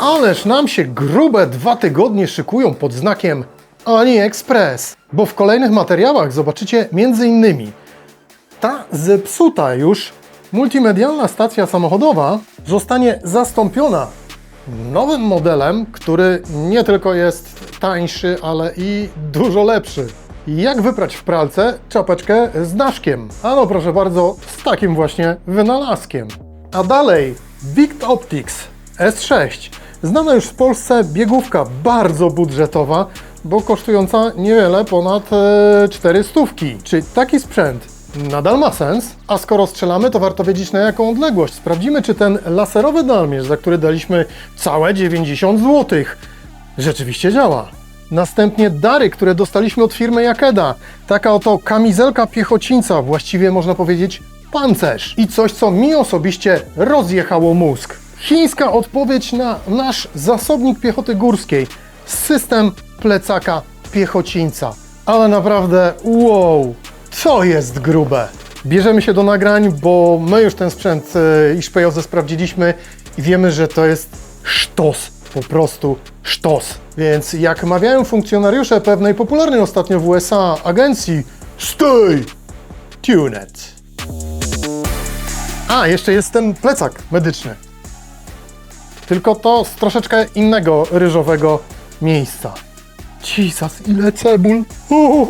Ależ nam się grube dwa tygodnie szykują pod znakiem AliExpress, bo w kolejnych materiałach zobaczycie m.in. ta zepsuta już multimedialna stacja samochodowa zostanie zastąpiona nowym modelem, który nie tylko jest tańszy, ale i dużo lepszy. Jak wyprać w pralce czapeczkę z daszkiem? Ano proszę bardzo, z takim właśnie wynalazkiem. A dalej Bict Optics S6. Znana już w Polsce biegówka bardzo budżetowa, bo kosztująca niewiele ponad e, 400. Czy taki sprzęt nadal ma sens? A skoro strzelamy, to warto wiedzieć na jaką odległość. Sprawdzimy, czy ten laserowy dalmierz, za który daliśmy całe 90 zł, rzeczywiście działa. Następnie dary, które dostaliśmy od firmy Jakeda. Taka oto kamizelka piechocińca, właściwie można powiedzieć pancerz. I coś, co mi osobiście rozjechało mózg. Chińska odpowiedź na nasz zasobnik piechoty górskiej. System plecaka piechocińca. Ale naprawdę, wow, co jest grube. Bierzemy się do nagrań, bo my już ten sprzęt e, i szpejoze sprawdziliśmy i wiemy, że to jest sztos, po prostu sztos. Więc jak mawiają funkcjonariusze pewnej popularnej ostatnio w USA agencji Stay tuned. A, jeszcze jest ten plecak medyczny. Tylko to z troszeczkę innego ryżowego miejsca. Jesus, ile cebul! Ho,